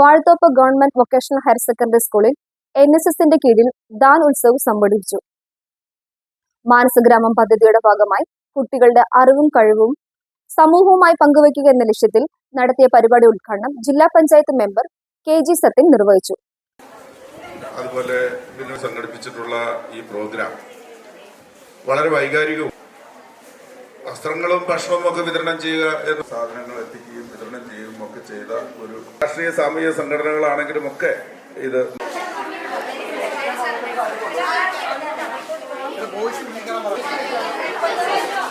Vazhathoppu government vocational higher secondary സ്കൂളിൽ N S എസിന്റെ കീഴിൽ ദാൻ ഉത്സവ് സംഘടിപ്പിച്ചു. മാനസഗ്രാമം പദ്ധതിയുടെ ഭാഗമായി കുട്ടികളുടെ അറിവും കഴിവും സമൂഹവുമായി പങ്കുവയ്ക്കുക എന്ന ലക്ഷ്യത്തിൽ നടത്തിയ പരിപാടി ഉദ്ഘാടനം ജില്ലാ panchayat member K G Sathyan നിർവഹിച്ചു. അതുപോലെ സംഘടിപ്പിച്ചിട്ടുള്ള ഈ പ്രോഗ്രാം വളരെ വൈകാരികവും വസ്ത്രങ്ങളും ഭക്ഷണവും ഒക്കെ വിതരണം ചെയ്യുക എന്ന സാധനങ്ങൾ എത്തിക്കുകയും വിതരണം ചെയ്ത ഒരു രാഷ്ട്രീയ സാമൂഹിക സംഘടനകളാണെങ്കിലും ഒക്കെ ഇത് സമയമുള്ളത്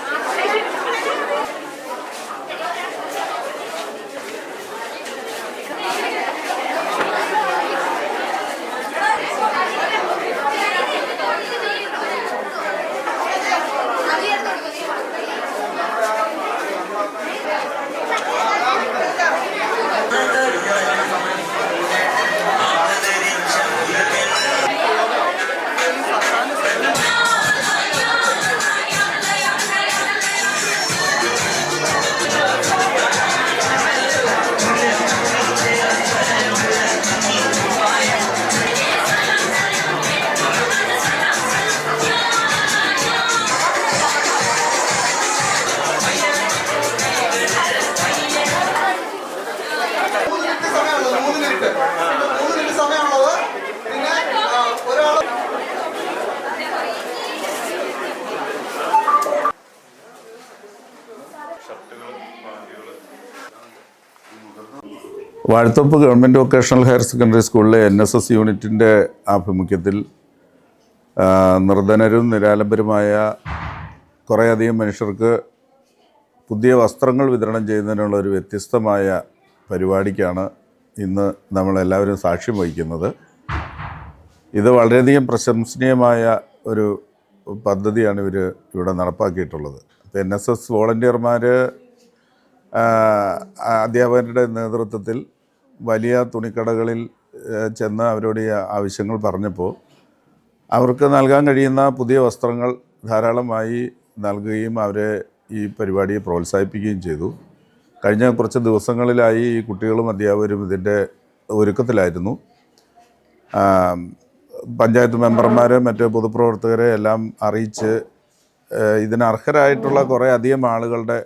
Vazhathoppu government vocational higher secondary സ്കൂളിലെ എൻ എസ് എസ് യൂണിറ്റിന്റെ ആഭിമുഖ്യത്തിൽ നിർധനരും നിരാലംബരുമായ കുറേയധികം മനുഷ്യർക്ക് പുതിയ വസ്ത്രങ്ങൾ വിതരണം ചെയ്യുന്നതിനുള്ള ഒരു വ്യത്യസ്തമായ പരിപാടിക്കാണ് ഇന്ന് നമ്മളെല്ലാവരും സാക്ഷ്യം വഹിക്കുന്നത്. ഇത് വളരെയധികം പ്രശംസനീയമായ ഒരു പദ്ധതിയാണ് ഇവർ ഇവിടെ നടപ്പാക്കിയിട്ടുള്ളത്. എൻ എസ് എസ് വോളണ്ടിയർമാർ അധ്യാപകരുടെ നേതൃത്വത്തിൽ വലിയ തുണിക്കടകളിൽ ചെന്ന് അവരോട് ഈ ആവശ്യങ്ങൾ പറഞ്ഞപ്പോൾ അവർക്ക് നൽകാൻ കഴിയുന്ന പുതിയ വസ്ത്രങ്ങൾ ധാരാളമായി നൽകുകയും അവരെ ഈ പരിപാടിയെ പ്രോത്സാഹിപ്പിക്കുകയും ചെയ്തു. കഴിഞ്ഞ കുറച്ച് ദിവസങ്ങളിലായി ഈ കുട്ടികളും അധ്യാപകരും ഇതിന്റെ ഒരുക്കത്തിലായിരുന്നു. പഞ്ചായത്ത് മെമ്പർമാരെ മറ്റ് പൊതുപ്രവർത്തകരെ എല്ലാം അറിയിച്ച് ഇതിനർഹരായിട്ടുള്ള കുറേ അധികം ആളുകളുടെ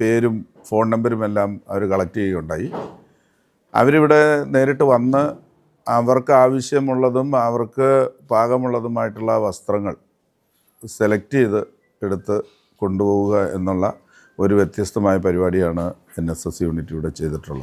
പേരും ഫോൺ നമ്പരും എല്ലാം അവർ കളക്ട് ചെയ്യുകയുണ്ടായി. അവരിവിടെ നേരിട്ട് വന്ന് അവർക്ക് ആവശ്യമുള്ളതും അവർക്ക് പാകമുള്ളതുമായിട്ടുള്ള വസ്ത്രങ്ങൾ സെലക്ട് ചെയ്ത് എടുത്ത് കൊണ്ടുപോവുക എന്നുള്ള ഒരു വ്യത്യസ്തമായ പരിപാടിയാണ് എൻ എസ് എസ് യൂണിറ്റ് ഇവിടെ ചെയ്തിട്ടുള്ളത്.